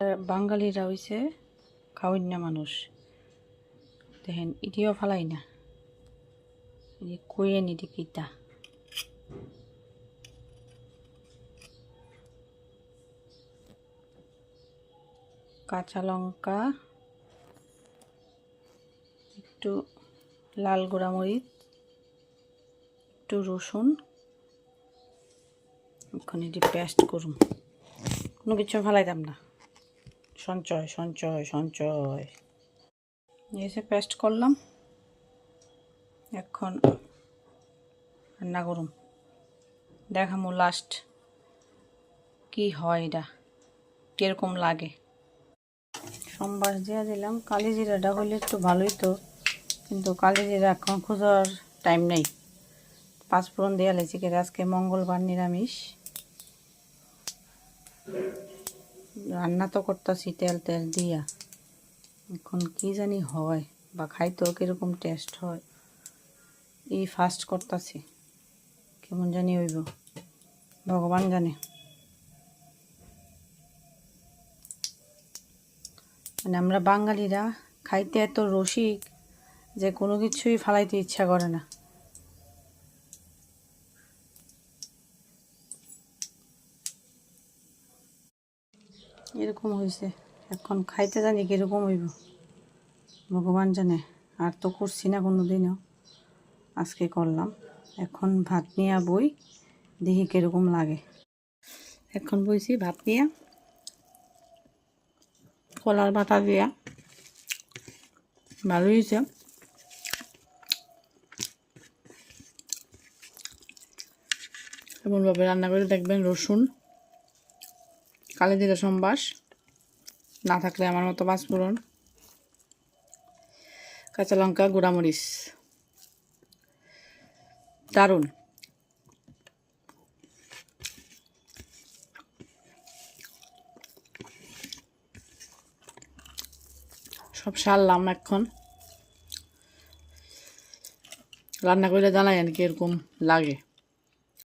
বাঙালিরা হইছে খাওয়ান্না মানুষ। দেখেন ইটিও ফালাই না। এই কয়ে নিদি কিতা। কাঁচা লঙ্কা, একটু লাল গোড়ামরিচ একটু রসুন ওখানে এটি পেস্ট করুন কোনো কিছু ফেলাইতাম না। সঞ্চয় সঞ্চয় সঞ্চয়। এসে পেস্ট করলাম। এখন রান্না করুন দেখামো লাস্ট কি হয় এটা, কীরকম লাগে। সোমবার জিরা দিলাম। কালি জিরাটা হলে একটু ভালোই তো, কিন্তু কালি জিরা এখন খোঁজার টাইম নেই। পাঁচফোড়ন দেওয়া লেছি আজকে মঙ্গলবার নিরামিষ। রান্না তো করতেছি তেল তেল দিয়া। এখন কি জানি হয়, বা খাইতেও কীরকম টেস্ট হয়। এই ফার্স্ট করতেছি, কেমন জানি হইব। ভগবান জানে। মানে আমরা বাঙালিরা খাইতে এত রসিক যে কোনো কিছুই ফালাইতে ইচ্ছা করে না। এরকম হয়েছে এখন খাইতে জানি কীরকম হইব। ভগবান জানে। আর তো করছি না কোনো দিনও আজকে করলাম। এখন ভাত নিয়ে বই, দেখি কীরকম লাগে। এখন বইছি ভাত নিয়ে, কলার বাটা দিয়া। ভালো হয়েছে এমনভাবে রান্না করে দেখবেন রসুন। কালি জিরা সম্বাস, না থাকলে আমার মতো পাঁচফোড়ন কাঁচা লঙ্কা, গুঁড়ামরিচ। দারুণ। সব সারলাম এখন। রান্না করলে জানাই আর কি এরকম লাগে।